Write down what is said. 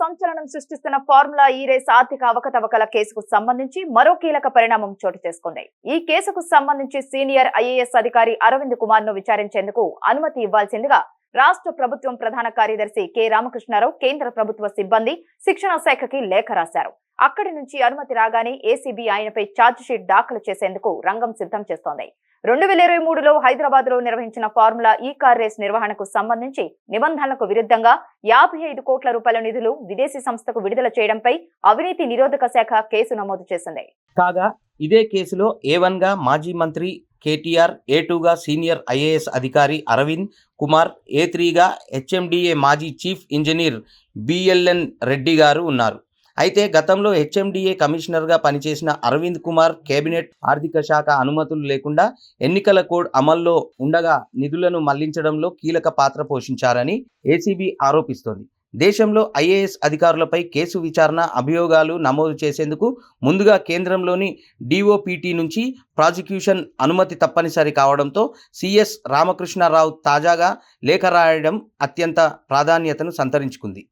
సంచలనం సృష్టిస్తున్న ఫార్ములా ఈ రేస్ ఆర్థిక అవకతవకల కేసుకు సంబంధించి మరో కీలక పరిణామం చోటు చేసుకుంది. ఈ కేసుకు సంబంధించి సీనియర్ ఐఏఎస్ అధికారి అరవింద్ కుమార్ను విచారించేందుకు అనుమతి ఇవ్వాల్సిందిగా రాష్ట్ర ప్రభుత్వం ప్రధాన కార్యదర్శి కె రామకృష్ణారావు కేంద్ర ప్రభుత్వ సిబ్బంది శిక్షణ శాఖకి లేఖ రాశారు. అక్కడి నుంచి అనుమతి రాగానే ఏసీబీ ఆయనపై ఛార్జ్ షీట్ దాఖలు చేసేందుకు రంగం సిద్ధం చేస్తోంది. రెండు వేల ఇరవై మూడులో హైదరాబాద్లో నిర్వహించిన ఫార్ములా ఈ కార్ రేస్ నిర్వహణకు సంబంధించి నిబంధనలకు విరుద్ధంగా యాభై ఐదు కోట్ల రూపాయల నిధులు విదేశీ సంస్థకు విడుదల చేయడంపై అవినీతి నిరోధక శాఖ కేసు నమోదు చేసింది. కాగా ఇదే కేసులో ఏ వన్గా మాజీ మంత్రి కేటీఆర్ ఏ టూగా సీనియర్ ఐఏఎస్ అధికారి అరవింద్ కుమార్ ఏ త్రీగా హెచ్ఎండిఏ మాజీ chief engineer BLN Reddy garu ఉన్నారు. అయితే గతంలో హెచ్ఎండిఏ కమిషనర్గా పనిచేసిన అరవింద్ కుమార్ కేబినెట్ ఆర్థిక శాఖ అనుమతులు లేకుండా ఎన్నికల కోడ్ అమల్లో ఉండగా నిధులను మళ్ళించడంలో కీలక పాత్ర పోషించారని ఏసీబీ ఆరోపిస్తోంది. దేశంలో ఐఏఎస్ అధికారులపై కేసు విచారణ అభియోగాలు నమోదు చేసేందుకు ముందుగా కేంద్రంలోని డిఓపిటి నుంచి ప్రాసిక్యూషన్ అనుమతి తప్పనిసరి కావడంతో సిఎస్ రామకృష్ణారావు తాజాగా లేఖ రాయడం అత్యంత ప్రాధాన్యతను సంతరించుకుంది.